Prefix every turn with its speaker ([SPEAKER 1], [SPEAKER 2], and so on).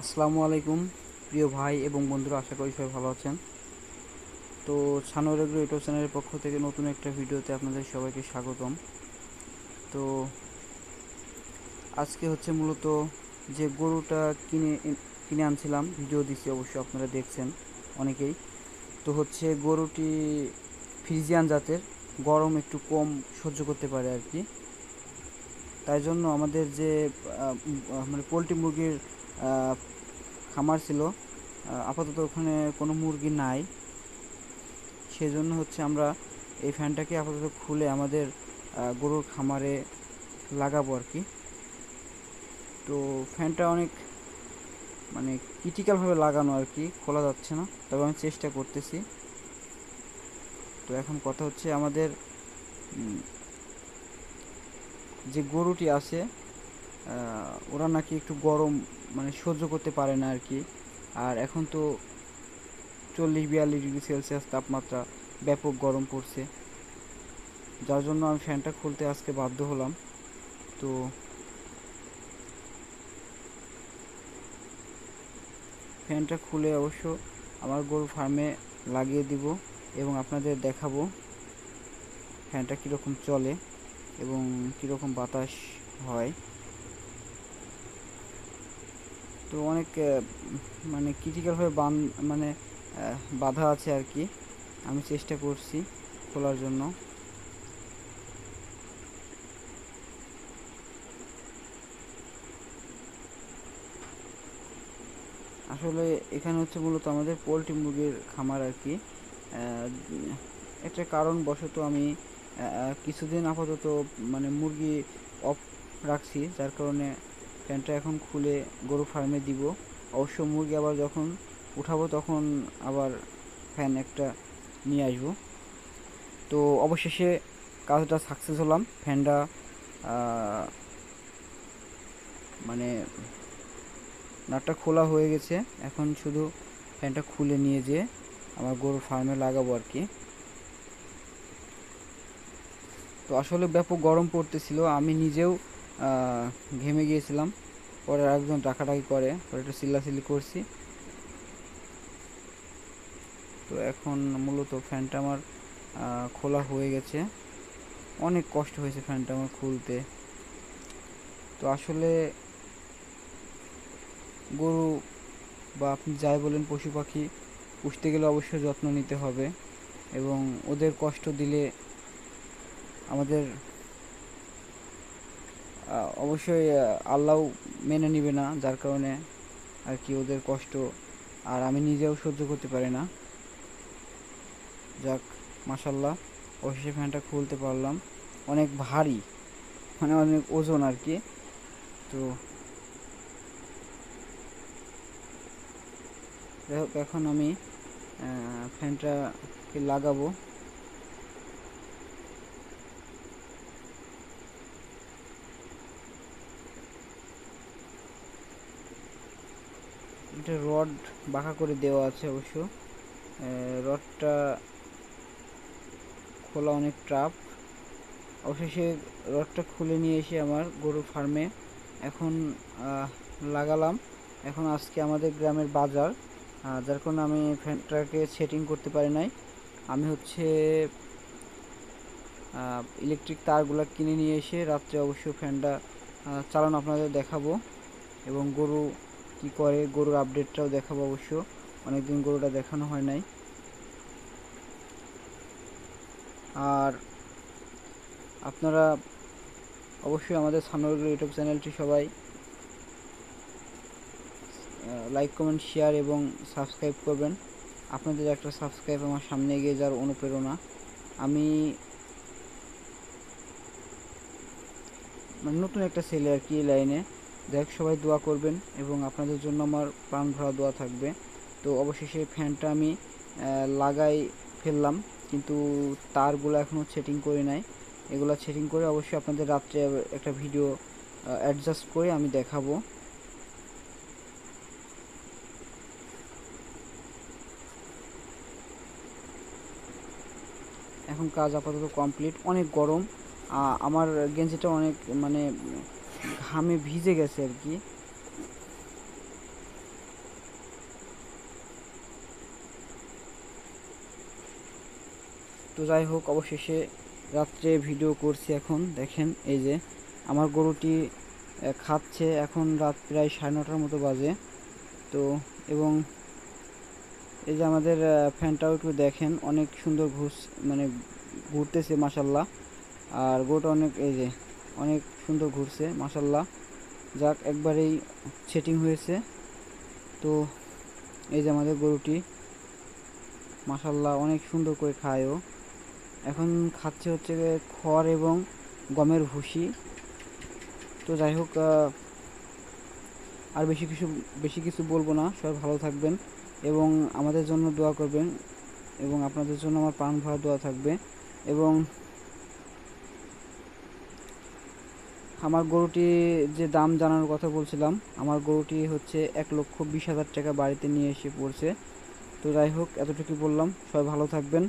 [SPEAKER 1] আসসালামু আলাইকুম, প্রিয় ভাই এবং বন্ধুরা, আশা করি সবাই ভালো আছেন। তো ছানোর এগ্রো ইউটিউব চ্যানেলের পক্ষ থেকে নতুন একটা ভিডিওতে আপনাদের সবাইকে স্বাগতম। তো আজকে হচ্ছে মূলত যে গরুটা কিনে কিনে আনছিলাম, ভিডিও দিচ্ছি অবশ্যই আপনারা দেখছেন অনেকেই। তো হচ্ছে গরুটি ফ্রিজিয়ান জাতের, গরম একটু কম সহ্য করতে পারে আর কি। তাই জন্য আমাদের যে মানে পোলট্রি মুরগির খামার ছিল। আপাতত ওখানে কোনো মুরগি নাই। সেজন্য হচ্ছে আমরা এই ফ্যানটাকে আপাতত খুলে আমাদের গরুর খামারে লাগাবো আর কি। তো ফ্যানটা অনেক মানে ক্রিটিক্যালভাবে লাগানো আর কি, খোলা যাচ্ছে না। তবে আমি চেষ্টা করতেছি। তো এখন কথা হচ্ছে আমাদের যে গরুটি আছে ওরা নাকি একটু গরম মানে সহ্য করতে পারে না আর কি আর এখন তো চল্লিশ, বিয়াল্লিশ ডিগ্রি সেলসিয়াস তাপমাত্রা ব্যাপক গরম পড়ছে। যার জন্য আমি ফ্যানটা খুলতে আজকে বাধ্য হলাম। তো ফ্যানটা খুলে অবশ্য আমার গরু ফার্মে লাগিয়ে দিব এবং আপনাদের দেখাবো ফ্যানটা কীরকম চলে এবং কীরকম বাতাস হয়। তো অনেক মানে ক্রিটিক্যালভাবে বান মানে বাধা আছে আর কি। আমি চেষ্টা করছি খোলার জন্য। আসলে এখানে হচ্ছে মূলত আমাদের পোলট্রি মুরগির খামার আর কি। একটা কারণবশত আমি আহ, আহ, কিছুদিন আপাতত মানে মুরগি অফ রাখছি যার কারণে ফ্যানটা এখন খুলে গরু ফার্মে দিব। অবশ্য মুরগি আবার যখন উঠাবো তখন আবার ফ্যান একটা নিয়ে আসব। তো অবশেষে কাজটা সাকসেস হলাম। ফ্যানটা মানে নাটটা খোলা হয়ে গেছে। এখন শুধু ফ্যানটা খুলে নিয়ে যেয়ে আমার গরুর ফার্মে লাগাবো আর কি। তো আসলে ব্যাপক গরম পড়তেছিল। আমি নিজেও ঘেমে গিয়েছিলাম। পরে একজন ডাকাডাকি করে, পরে একটু চিল্লাচিল্লি করছি। তো এখন মূলত ফ্যানটা আমার খোলা হয়ে গেছে। অনেক কষ্ট হয়েছে ফ্যানটা আমার খুলতে। তো আসলে গরু বা আপনি যাই বলেন পশু পাখি, পুষতে গেলে অবশ্যই যত্ন নিতে হবে। এবং ওদের কষ্ট দিলে আমাদের অবশ্যই আল্লাহ মেনে নিবে না যার কারণে আর কি ওদের কষ্ট আর আমি নিজেও সহ্য করতে পারি না। যাক মাসাল্লাহ অবশেষে ফ্যানটা খুলতে পারলাম। অনেক ভারী মানে অনেক ওজন আর কি। তো যাই হোক এখন আমি আহ, ফ্যানটাকে লাগাবো। এটা রড বাঁকা করে দেওয়া আছে অবশ্য। রডটা খোলা অনেক ট্রাপ অবশেষে রডটা খুলে নিয়ে এসে আমার গরুর ফার্মে এখন লাগালাম। এখন আজকে আমাদের গ্রামের বাজার যার কারণে আমি ফ্যানটাকে সেটিং করতে পারি নাই। আমি হচ্ছে ইলেকট্রিক তারগুলো কিনে নিয়ে এসে রাত্রে অবশ্য ফ্যানটা চালানো আপনাদের দেখাবো। এবং গরু কি করে, গরুর আপডেটটাও দেখাবো অবশ্য। অনেকদিন গরুটা দেখানো হয় নাই। আর আপনারা অবশ্যই আমাদের সানোর ইউটিউব চ্যানেলটি সবাই লাইক কমেন্ট শেয়ার এবং সাবস্ক্রাইব করবেন। আপনাদের একটা সাবস্ক্রাইব আমার সামনে এগিয়ে যাওয়ার অনুপ্রেরণা। আমি মানে নতুন একটা ছেলে আর কি লাইনে দেখ সবাই দোয়া করবেন এবং আপনাদের জন্য আমার প্রাণ ভরা দোয়া থাকবে। তো অবশেষে ফ্যানটা আমি লাগাই ফেললাম, কিন্তু তারগুলো এখনও সেটিং করি নাই। এগুলো সেটিং করে অবশ্যই আপনাদের রাত্রে একটা ভিডিও অ্যাডজাস্ট করে আমি দেখাবো। এখন কাজ আপাতত কমপ্লিট অনেক গরম। আমার গেঞ্জিটা অনেক মানে ঘামে ভিজে গেছে আর কি। তো যাই হোক, অবশেষে রাত্রে ভিডিও করছি এখন। দেখেন, এই যে আমার গরুটি খাচ্ছে এখন রাত প্রায় সাড়ে নটার মতো বাজে। তো, এবং এই যে আমাদের ফ্যানটাও একটু দেখেন, অনেক সুন্দর ঘুষ মানে ঘুরতেছে মাসাল্লাহ আর গোটা অনেক, এই যে অনেক সুন্দর ঘুরছে মাসাল্লাহ যাক, একবারেই সেটিং হয়েছে। তো এই যে আমাদের গরুটি মাসাল্লাহ অনেক সুন্দর করে খায় ও। এখন খাচ্ছে হচ্ছে খড় এবং গমের ভুসি। তো যাই হোক আর বেশি কিছু বেশি কিছু বলব না, সবাই ভালো থাকবেন। এবং আমাদের জন্য দোয়া করবেন, এবং আপনাদের জন্য আমার প্রাণ ভরা দোয়া থাকবে। এবং আমার গরুটি যে দাম জানানোর কথা বলছিলাম, আমার গরুটি হচ্ছে এক লক্ষ বিশ হাজার টাকা বাড়িতে নিয়ে এসে পড়ছে। তো যাই হোক এতটুকু বললাম। সবাই ভালো থাকবেন।